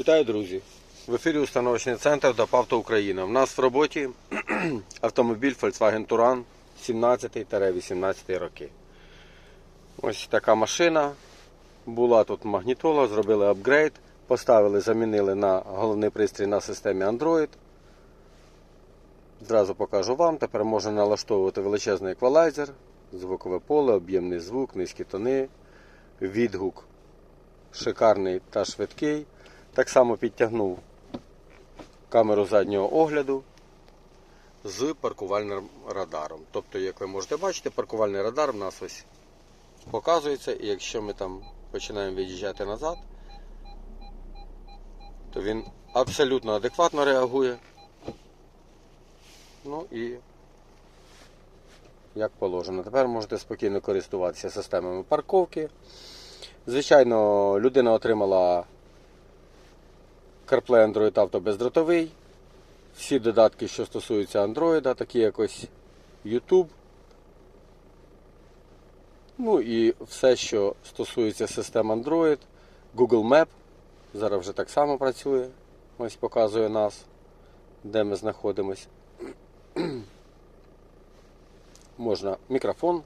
Вітаю, друзі! В ефірі установочний центр ДАПАВТО Україна. У нас в роботі автомобіль Volkswagen Touran 17-18 роки. Ось така машина. Була тут магнітола, зробили апгрейд, поставили, замінили на головний пристрій на системі Android. Зразу покажу вам. Тепер можна налаштовувати величезний еквалайзер, звукове поле, об'ємний звук, низькі тони, відгук шикарний та швидкий. Так само підтягнув камеру заднього огляду з паркувальним радаром. Тобто, як ви можете бачити, паркувальний радар в нас ось показується, і якщо ми там починаємо від'їжджати назад, то він абсолютно адекватно реагує. Ну і як положено. Тепер можете спокійно користуватися системами парковки. Звичайно, людина отримала CarPlay Android Auto бездротовий. Всі додатки, що стосуються Android, такі як ось YouTube. Ну і все, що стосується систем Android, Google Map. Зараз вже так само працює. Ось показує нас, де ми знаходимось. Можна мікрофон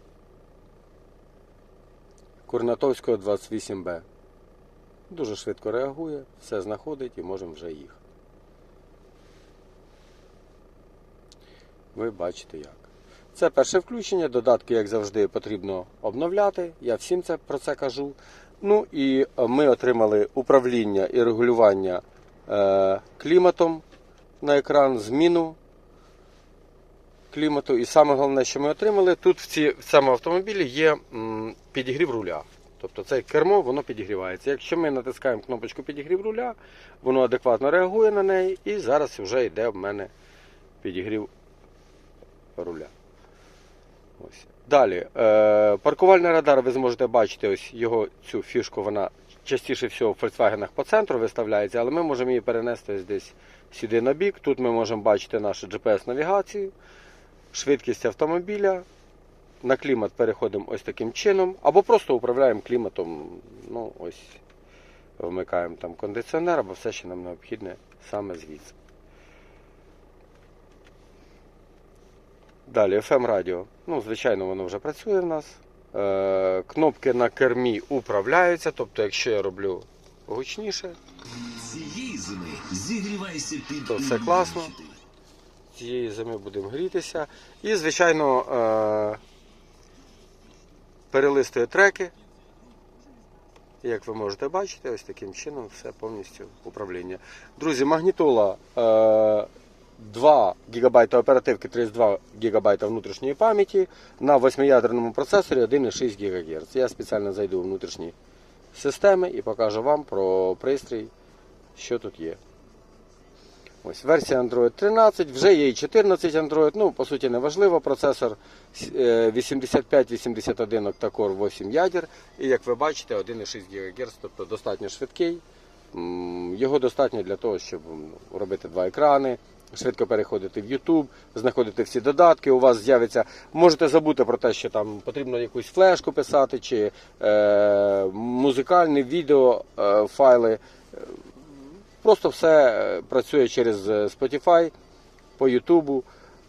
Курнатовського 28Б. Дуже швидко реагує, все знаходить і можемо вже їх. Ви бачите як. Це перше включення. Додатки, як завжди, потрібно обновляти. Я всім це про це кажу. Ну і ми отримали управління і регулювання е, кліматом на екран, зміну клімату. І саме головне, що ми отримали, тут в, ці, в цьому автомобілі є м, підігрів руля. Тобто це кермо, воно підігрівається. Якщо ми натискаємо кнопочку підігрів руля, воно адекватно реагує на неї, і зараз вже йде в мене підігрів руля. Ось. Далі, е, паркувальний радар, ви зможете бачити ось його цю фішку, вона частіше всього в Volkswagen по центру виставляється, але ми можемо її перенести ось десь сюди на бік. Тут ми можемо бачити нашу GPS-навігацію, швидкість автомобіля. На клімат переходимо ось таким чином, або просто управляємо кліматом. Ну, ось вмикаємо там кондиціонер, або все, що нам необхідне саме звідси. Далі FM радіо. Ну, звичайно, воно вже працює в нас. Е, кнопки на кермі управляються, тобто, якщо я роблю гучніше, То все класно. цієї зими будемо грітися. І, звичайно, е, перелистує треки. Як ви можете бачити, ось таким чином все повністю управління. Друзі, магнітола е, 2 ГБ оперативки, 32 ГБ внутрішньої пам'яті на 8-ядерному процесорі 1,6 ГГц. Я спеціально зайду в внутрішні системи і покажу вам про пристрій, що тут є. Ось версія Android 13, вже є і 14 Android, ну по суті не важливо. Процесор е, 8581 octa-core 8 ядер. І як ви бачите, 1,6 ГГц, тобто достатньо швидкий. Його достатньо для того, щоб робити два екрани, швидко переходити в YouTube, знаходити всі додатки. У вас з'явиться. Можете забути про те, що там потрібно якусь флешку писати, чи е, музикальні відео е, файли. Просто все е, працює через е, Spotify, по Ютубу.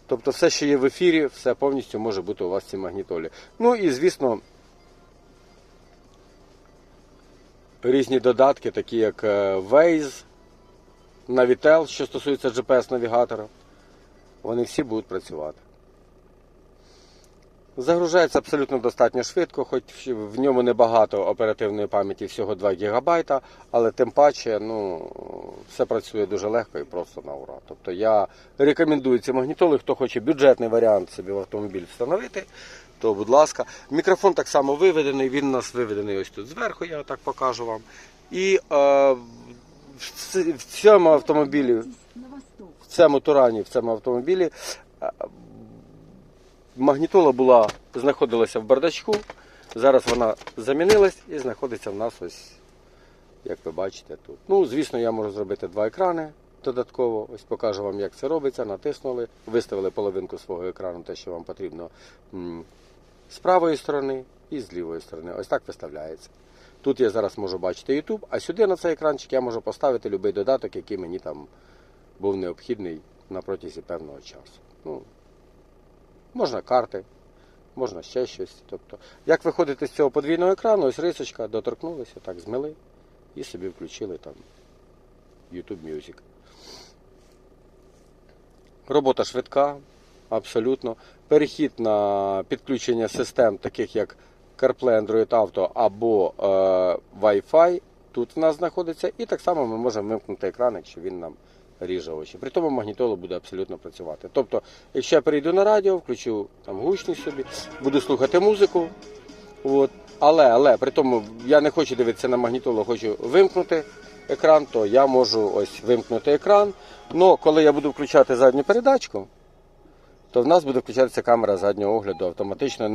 Тобто все, що є в ефірі, все повністю може бути у вас в цій магнітолі. Ну і звісно, різні додатки, такі як е, Waze, Navitel, що стосується GPS-навігатора, вони всі будуть працювати. Загружається абсолютно достатньо швидко, хоч в ньому небагато оперативної пам'яті, всього 2 ГБ, але тим паче ну, все працює дуже легко і просто на ура. Тобто я рекомендую ці магнітоли, хто хоче бюджетний варіант собі в автомобіль встановити, то будь ласка. Мікрофон так само виведений, він у нас виведений ось тут зверху, я так покажу вам. І е, в в цьому автомобілі, в цьому турані, в цьому автомобілі е, магнітола була, знаходилася в бардачку. Зараз вона замінилась і знаходиться в нас ось, як ви бачите, тут. Ну, звісно, я можу зробити два екрани додатково. Ось покажу вам, як це робиться. Натиснули, виставили половинку свого екрану, те, що вам потрібно з правої сторони і з лівої сторони. Ось так виставляється. Тут я зараз можу бачити YouTube, а сюди на цей екранчик я можу поставити будь-який додаток, який мені там був необхідний на протязі певного часу. Ну, можна карти, можна ще щось. Тобто, як виходити з цього подвійного екрану, ось рисочка, доторкнулися, так, змили і собі включили там YouTube Music. Робота швидка, абсолютно. Перехід на підключення систем, таких як CarPlay, Android Auto або е, Wi-Fi, тут в нас знаходиться. І так само ми можемо вимкнути екран, якщо він нам ріже очі. При тому магнітола буде абсолютно працювати. Тобто, якщо я перейду на радіо, включу там гучність собі, буду слухати музику. От. Але, але при тому я не хочу дивитися на магнітолу, хочу вимкнути екран, то я можу ось вимкнути екран. Но коли я буду включати задню передачку, то в нас буде включатися камера заднього огляду автоматично,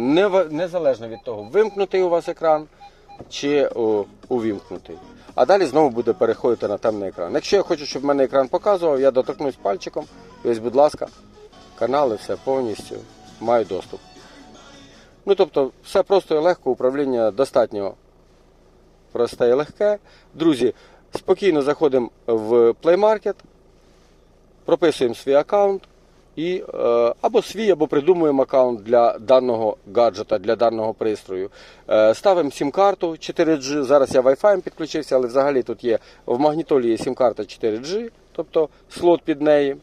незалежно від того, вимкнутий у вас екран чи увімкнутий. А далі знову буде переходити на темний екран. Якщо я хочу, щоб в мене екран показував, я доторкнусь пальчиком, ось, будь ласка, канали, все повністю маю доступ. Ну, тобто, все просто і легко, управління достатньо просте і легке. Друзі, спокійно заходимо в Play Market, прописуємо свій аккаунт і е, або свій, або придумуємо аккаунт для даного гаджета, для даного пристрою. Е, ставимо сім-карту 4G. Зараз я Wi-Fi підключився, але взагалі тут є в магнітолі є сім-карта 4G, тобто слот під неї.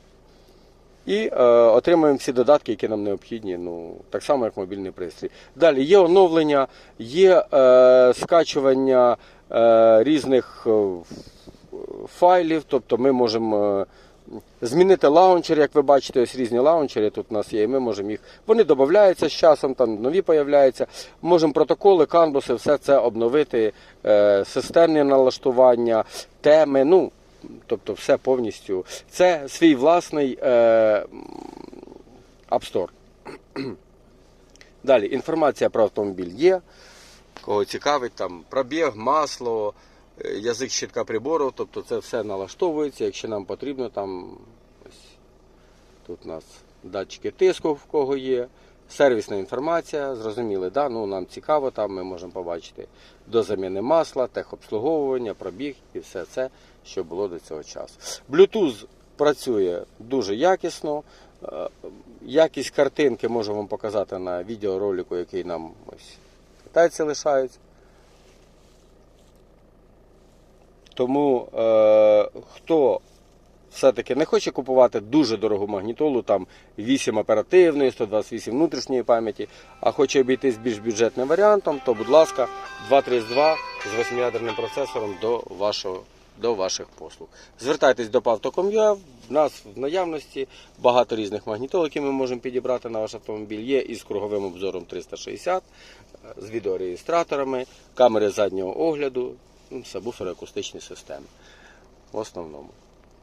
І е, отримуємо всі додатки, які нам необхідні, ну так само, як мобільний пристрій. Далі є оновлення, є е, скачування е, різних е, файлів, тобто ми можемо е, змінити лаунчер, як ви бачите, ось різні лаунчери тут у нас є, і ми можемо їх. Вони додаються з часом, там нові появляються. Можемо протоколи, канбуси, все це обновити, е, системні налаштування, теми. ну, Тобто все повністю. Це свій власний е, App Store. Далі інформація про автомобіль є. Кого цікавить, там пробіг, масло, язик щитка прибору, тобто це все налаштовується, якщо нам потрібно, там тут у нас датчики тиску, в кого є. Сервісна інформація, зрозуміли, да? ну, нам цікаво, там ми можемо побачити до заміни масла, техобслуговування, пробіг і все це, що було до цього часу. Bluetooth працює дуже якісно. Е, Якість картинки можу вам показати на відеоролику, який нам ось китайці лишають. Тому е, хто все-таки не хоче купувати дуже дорогу магнітолу, там 8 оперативної, 128 внутрішньої пам'яті, а хоче обійтись більш бюджетним варіантом, то, будь ласка, 232 з 8-ядерним процесором до, вашого, до ваших послуг. Звертайтесь до Pavto.com.ua, в нас в наявності багато різних магнітол, які ми можемо підібрати на ваш автомобіль. Є із круговим обзором 360, е, з відеореєстраторами, камери заднього огляду, сабвуфери, акустичні системи. В основному.